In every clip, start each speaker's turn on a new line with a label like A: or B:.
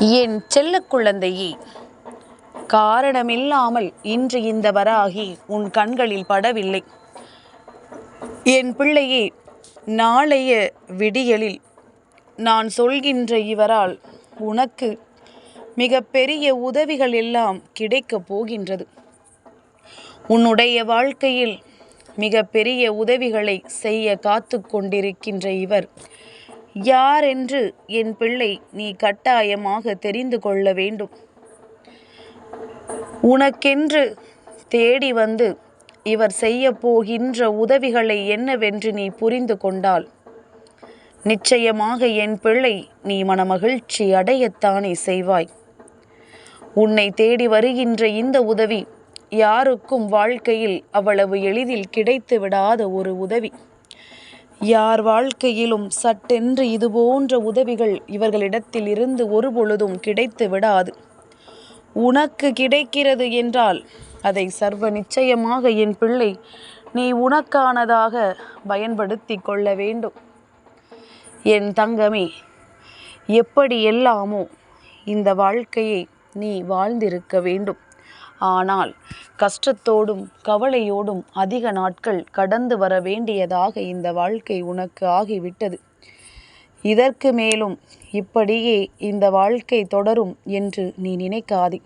A: என் செல்ல குழந்தையே காரணமில்லாமல் இன்று இந்த வராகி உன் கண்களில் படவில்லை. என் பிள்ளையே நாளைய விடியலில் நான் சொல்கின்ற இவரால் உனக்கு மிக பெரிய உதவிகள் எல்லாம் கிடைக்கப் போகின்றது. உன்னுடைய வாழ்க்கையில் மிக பெரிய உதவிகளை செய்ய காத்து கொண்டிருக்கின்ற இவர் யார் என்று என் பிள்ளை நீ கட்டாயமாக தெரிந்து கொள்ள வேண்டும். உனக்கென்று தேடி வந்து இவர் செய்ய போகின்ற உதவிகளை என்னவென்று நீ புரிந்து கொண்டால் நிச்சயமாக என் பிள்ளை நீ மனமகிழ்ச்சி அடையத்தானே செய்வாய். உன்னை தேடி வருகின்ற இந்த உதவி யாருக்கும் வாழ்க்கையில் அவ்வளவு எளிதில் கிடைத்து விடாத ஒரு உதவி. யார் வாழ்க்கையிலும் சட்டென்று இதுபோன்ற உதவிகள் இவர்களிடத்தில் இருந்து ஒரு பொழுதும் கிடைத்து விடாது. உனக்கு கிடைக்கிறது என்றால் அதை சர்வ நிச்சயமாக என் பிள்ளை நீ உனக்கானதாக பயன்படுத்தி கொள்ள வேண்டும். என் தங்கமே எப்படி எல்லாமோ இந்த வாழ்க்கையை நீ வாழ்ந்திருக்க வேண்டும். ஆனால் கஷ்டத்தோடும் கவலையோடும் அதிக நாட்கள் கடந்து வர வேண்டியதாக இந்த வாழ்க்கை உனக்கு ஆகிவிட்டது. இதற்கு மேலும் இப்படியே இந்த வாழ்க்கை தொடரும் என்று நீ நினைக்காதே.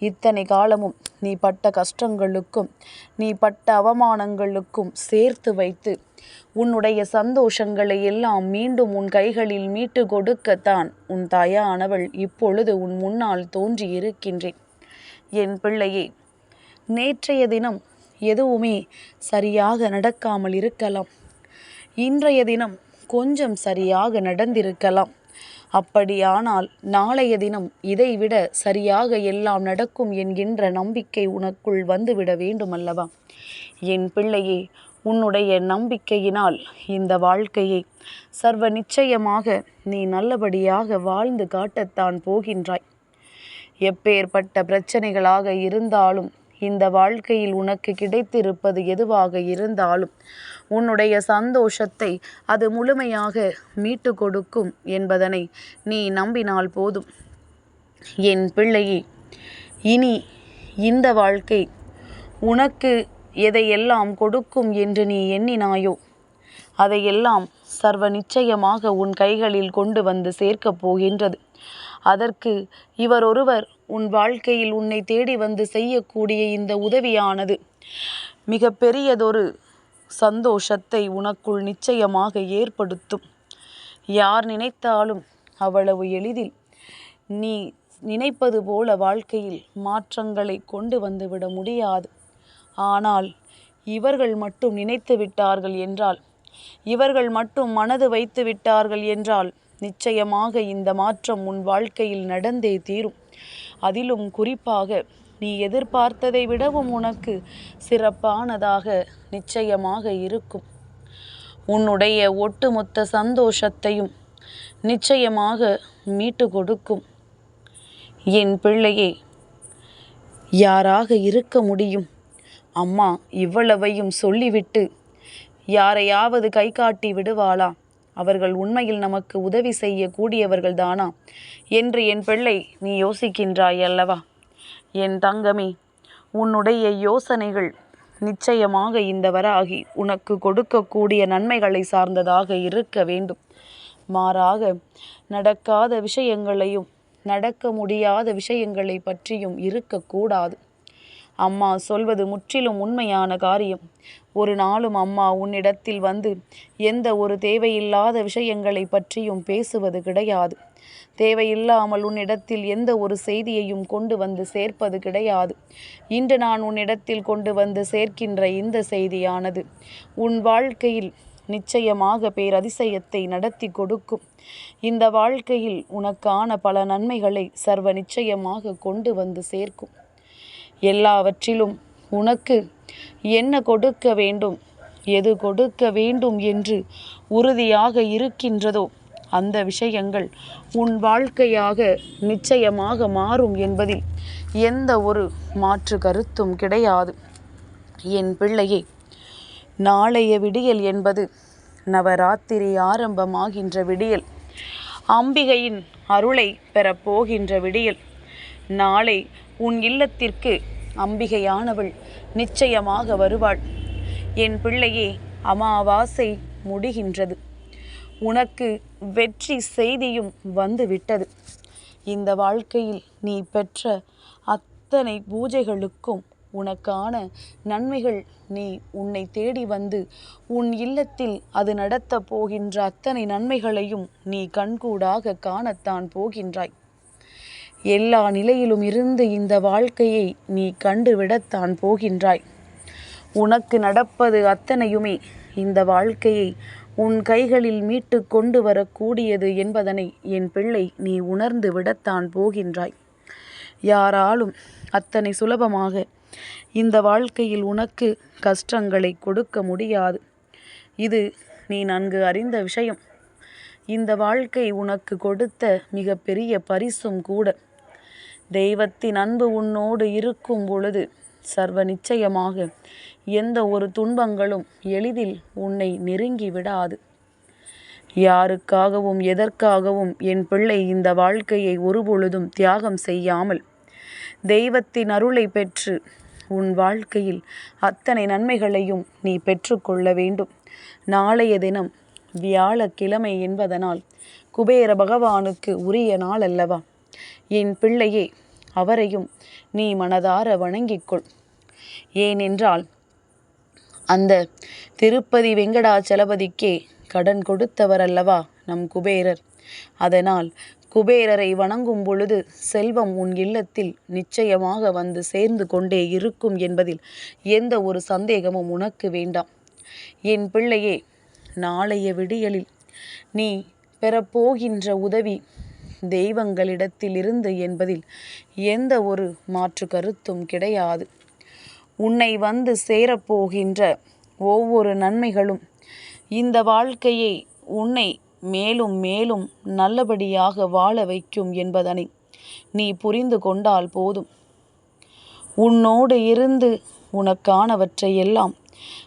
A: இத்தனை காலமும் நீ பட்ட கஷ்டங்களுக்கும் நீ பட்ட அவமானங்களுக்கும் சேர்த்து வைத்து உன்னுடைய சந்தோஷங்களை எல்லாம் மீண்டும் உன் கைகளில் மீட்டு கொடுக்கத்தான் உன் தாயானவள் இப்பொழுது உன் முன்னால் தோன்றி இருக்கின்றேன் என் பிள்ளையே நேற்றைய தினம் எதுவுமே சரியாக நடக்காமல் இருக்கலாம். இன்றைய தினம் கொஞ்சம் சரியாக நடந்திருக்கலாம். அப்படியானால் நாளைய தினம் இதைவிட சரியாக எல்லாம் நடக்கும் என்கின்ற நம்பிக்கை உனக்குள் வந்துவிட வேண்டுமல்லவா? என் பிள்ளையே உன்னுடைய நம்பிக்கையினால் இந்த வாழ்க்கையை சர்வ நிச்சயமாக நீ நல்லபடியாக வாழ்ந்து காட்டத்தான் போகின்றாய். எப்பேற்பட்ட பிரச்சனைகளாக இருந்தாலும் இந்த வாழ்க்கையில் உனக்கு கிடைத்திருப்பது எதுவாக இருந்தாலும் உன்னுடைய சந்தோஷத்தை அது முழுமையாக மீட்டு கொடுக்கும் என்பதனை நீ நம்பினால் போதும். என் பிள்ளையே இனி இந்த வாழ்க்கை உனக்கு எதையெல்லாம் கொடுக்கும் என்று நீ எண்ணினாயோ அதையெல்லாம் சர்வ நிச்சயமாக உன் கைகளில் கொண்டு வந்து சேர்க்கப் போகின்றது. அதற்கு இவர் ஒருவர் உன் வாழ்க்கையில் உன்னை தேடி வந்து செய்யக்கூடிய இந்த உதவியானது. மிக பெரியதொரு சந்தோஷத்தை உனக்குள் நிச்சயமாக ஏற்படுத்தும். யார் நினைத்தாலும் அவ்வளவு எளிதில் நீ நினைப்பது போல வாழ்க்கையில் மாற்றங்களை கொண்டு வந்துவிட முடியாது. ஆனால் இவர்கள் மட்டும் நினைத்து விட்டார்கள் என்றால் இவர்கள் மட்டும் மனது வைத்து விட்டார்கள் என்றால் நிச்சயமாக இந்த மாற்றம் உன் வாழ்க்கையில் நடந்தே தீரும். அதிலும் குறிப்பாக நீ எதிர்பார்த்ததை விடவும் உனக்கு சிறப்பானதாக நிச்சயமாக இருக்கும். உன்னுடைய ஒட்டுமொத்த சந்தோஷத்தையும் நிச்சயமாக மீட்டு கொடுக்கும். என் பிள்ளையே யாராக இருக்க முடியும்? அம்மா இவ்வளவையும் சொல்லிவிட்டு யாரையாவது கை காட்டி விடுவாளா? அவர்கள் உண்மையில் நமக்கு உதவி செய்யக்கூடியவர்கள் தானா என்று என் பிள்ளை நீ யோசிக்கின்றாய் அல்லவா? என் தங்கமே உன்னுடைய யோசனைகள் நிச்சயமாக இந்த வராகி உனக்கு கொடுக்கக்கூடிய நன்மைகளை சார்ந்ததாக இருக்க வேண்டும். மாறாக நடக்காத விஷயங்களையும் நடக்க முடியாத விஷயங்களை பற்றியும் இருக்கக்கூடாது. அம்மா சொல்வது முற்றிலும் உண்மையான காரியம். ஒரு நாளும் அம்மா உன்னிடத்தில் வந்து எந்த ஒரு தேவையில்லாத விஷயங்களை பற்றியும் பேசுவது கிடையாது. தேவையில்லாமல் உன்னிடத்தில் எந்த ஒரு செய்தியையும் கொண்டு வந்து சேர்ப்பது கிடையாது. இன்று நான் உன்னிடத்தில் கொண்டு வந்து சேர்க்கின்ற இந்த செய்தியானது உன் வாழ்க்கையில் நிச்சயமாக பேரதிசயத்தை நடத்தி கொடுக்கும். இந்த வாழ்க்கையில் உனக்கான பல நன்மைகளை சர்வ நிச்சயமாக கொண்டு வந்து சேர்க்கும். எல்லாவற்றிலும் உனக்கு என்ன கொடுக்க வேண்டும்? எது கொடுக்க வேண்டும் என்று உறுதியாக இருக்கின்றதோ அந்த விஷயங்கள் உன் வாழ்க்கையாக நிச்சயமாக மாறும் என்பதில் எந்த ஒரு மாற்று கருத்தும் கிடையாது. என் பிள்ளையே நாளைய விடியல் என்பது நவராத்திரி ஆரம்பமாகின்ற விடியல். அம்பிகையின் அருளை பெறப்போகின்ற விடியல். நாளை உன் இல்லத்திற்கு அம்பிகையானவள் நிச்சயமாக வருவாள். என் பிள்ளையே அமாவாசை முடிகின்றது. உனக்கு வெற்றி செய்தியும் வந்துவிட்டது. இந்த வாழ்க்கையில் நீ பெற்ற அத்தனை பூஜைகளுக்கும் உனக்கான நன்மைகள் நீ உன்னை தேடி வந்து உன் இல்லத்தில் அது நடத்தப் போகின்ற அத்தனை நன்மைகளையும் நீ கண்கூடாக காணத்தான் போகின்றாய். எல்லா நிலையிலும் இருந்து இந்த வாழ்க்கையை நீ கண்டுவிடத்தான் போகின்றாய். உனக்கு நடப்பது அத்தனையுமே இந்த வாழ்க்கையை உன் கைகளில் மீட்டு கொண்டு வரக்கூடியது என்பதனை என் பிள்ளை நீ உணர்ந்து விடத்தான் போகின்றாய். யாராலும் அத்தனை சுலபமாக இந்த வாழ்க்கையில் உனக்கு கஷ்டங்களை கொடுக்க முடியாது. இது நீ நன்கு அறிந்த விஷயம். இந்த வாழ்க்கை உனக்கு கொடுத்த மிகப்பெரிய பரிசும் கூட. தெய்வத்தின் அன்பு உன்னோடு இருக்கும் பொழுது சர்வ நிச்சயமாக எந்த ஒரு துன்பங்களும் எளிதில் உன்னை நெருங்கி விடாது. யாருக்காகவும் எதற்காகவும் என் பிள்ளை இந்த வாழ்க்கையை ஒருபொழுதும் தியாகம் செய்யாமல் தெய்வத்தின் அருளை பெற்று உன் வாழ்க்கையில் அத்தனை நன்மைகளையும் நீ பெற்றுக்கொள்ள வேண்டும். நாளைய தினம் வியாழக்கிழமை என்பதனால் குபேர பகவானுக்கு உரிய நாள் அல்லவா என் பிள்ளையே அவரையும் நீ மனதார வணங்கிக்கொள். ஏனென்றால் அந்த திருப்பதி வெங்கடாச்சலபதிக்கே கடன் கொடுத்தவர் அல்லவா நம் குபேரர். அதனால் குபேரரை வணங்கும் பொழுது செல்வம் உன் இல்லத்தில் நிச்சயமாக வந்து சேர்ந்து கொண்டே இருக்கும் என்பதில் எந்த ஒரு சந்தேகமும் உனக்கு வேண்டாம். என் பிள்ளையே நாளைய விடியலில் நீ பெறப்போகின்ற உதவி தெய்வங்களிடத்தில் இருந்து என்பதில் எந்த ஒரு மாற்று கருத்தும் கிடையாது. உன்னை வந்து சேரப்போகின்ற ஒவ்வொரு நன்மைகளும் இந்த வாழ்க்கையை உன்னை மேலும் மேலும் நல்லபடியாக வாழ வைக்கும் என்பதனை நீ புரிந்து கொண்டால் போதும். உன்னோடு இருந்து உனக்கானவற்றை எல்லாம்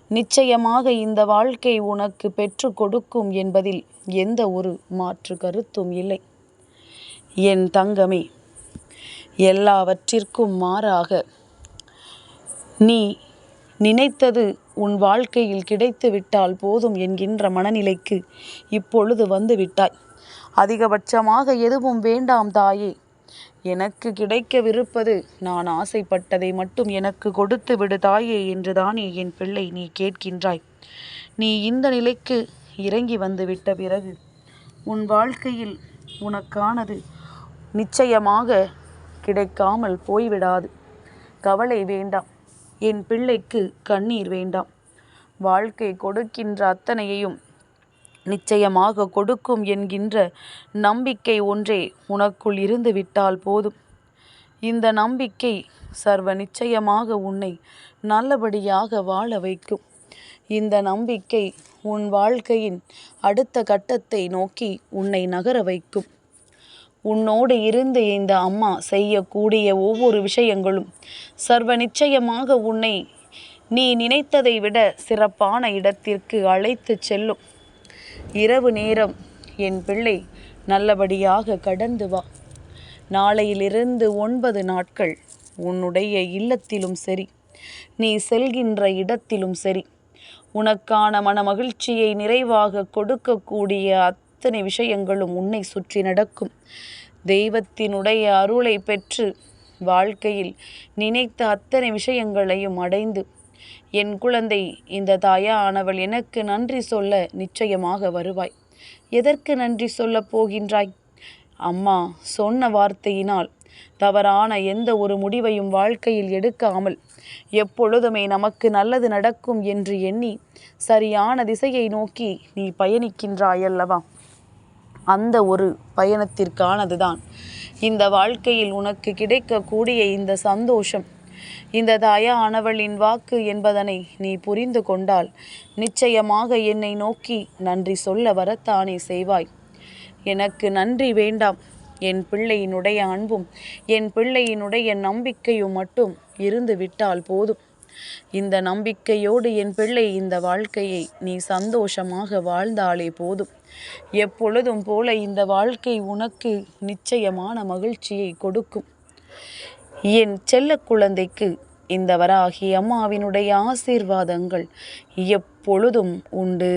A: நிச்சயமாக இந்த வாழ்க்கை உனக்கு பெற்று கொடுக்கும் என்பதில் எந்த ஒரு மாற்று கருத்தும் இல்லை. என் தங்கமே எல்லாவற்றிற்கும் மாறாக நீ நினைத்தது உன் வாழ்க்கையில் கிடைத்து விட்டால் போதும் என்கின்ற மனநிலைக்கு இப்பொழுது வந்து விட்டாய். அதிகபட்சமாக எதுவும் வேண்டாம் தாயே. எனக்கு கிடைக்கவிருப்பது நான் ஆசைப்பட்டதை மட்டும் எனக்கு கொடுத்து விடு தாயே என்றுதானே என் பிள்ளை நீ கேட்கின்றாய். நீ இந்த நிலைக்கு இறங்கி வந்து விட்ட பிறகு உன் வாழ்க்கையில் உனக்கானது நிச்சயமாக கிடைக்காமல் போய்விடாது. கவலை வேண்டாம். என் பிள்ளைக்கு கண்ணீர் வேண்டாம். வாழ்க்கை கொடுக்கின்ற அத்தனையையும் நிச்சயமாக கொடுக்கும் என்கின்ற நம்பிக்கை ஒன்றே உனக்குள் இருந்து விட்டால் போதும். இந்த நம்பிக்கை சர்வ நிச்சயமாக உன்னை நல்லபடியாக வாழ வைக்கும். இந்த நம்பிக்கை உன் வாழ்க்கையின் அடுத்த கட்டத்தை நோக்கி உன்னை நகர வைக்கும். உன்னோடு இருந்து இந்த அம்மா செய்யக்கூடிய ஒவ்வொரு விஷயங்களும் சர்வ நிச்சயமாக உன்னை நீ நினைத்ததை விட சிறப்பான இடத்திற்கு அழைத்து செல்லும். இரவு நேரம் என் பிள்ளை நல்லபடியாக கடந்து வா. நாளையிலிருந்து ஒன்பது நாட்கள் உன்னுடைய இல்லத்திலும் சரி நீ செல்கின்ற இடத்திலும் சரி. உனக்கான மன மகிழ்ச்சியை நிறைவாக கொடுக்கக்கூடிய அத்தனை விஷயங்களும் உன்னை சுற்றி நடக்கும். தெய்வத்தினுடைய அருளை பெற்று வாழ்க்கையில் நினைத்த அத்தனை விஷயங்களையும் அடைந்து என் குழந்தை இந்த தாயானவள் எனக்கு நன்றி சொல்ல நிச்சயமாக வருவாய். எதற்கு நன்றி சொல்லப் போகின்றாய்? அம்மா சொன்ன வார்த்தையினால் தவறான எந்த ஒரு முடிவையும் வாழ்க்கையில் எடுக்காமல் எப்பொழுதுமே நமக்கு நல்லது நடக்கும் என்று எண்ணி சரியான திசையை நோக்கி நீ பயணிக்கின்றாயல்லவா? அந்த ஒரு பயணத்திற்கானது தான் இந்த வாழ்க்கையில் உனக்கு கிடைக்கக்கூடிய இந்த சந்தோஷம் இந்த தாயானவளின் வாக்கு என்பதனை நீ புரிந்து கொண்டால் நிச்சயமாக என்னை நோக்கி நன்றி சொல்ல வரத்தானே செய்வாய். எனக்கு நன்றி வேண்டாம். என் பிள்ளையினுடைய அன்பும் என் பிள்ளையினுடைய நம்பிக்கையும் மட்டும் இருந்து விட்டால் போதும். இந்த நம்பிக்கையோடு என் பிள்ளை இந்த வாழ்க்கையை நீ சந்தோஷமாக வாழ்ந்தாலே போதும். எப்பொழுதும் போல இந்த வாழ்க்கை உனக்கு நிச்சயமான மகிழ்ச்சியை கொடுக்கும். என் செல்ல குழந்தைக்கு இந்த வராகி அம்மாவினுடைய ஆசீர்வாதங்கள் எப்பொழுதும் உண்டு.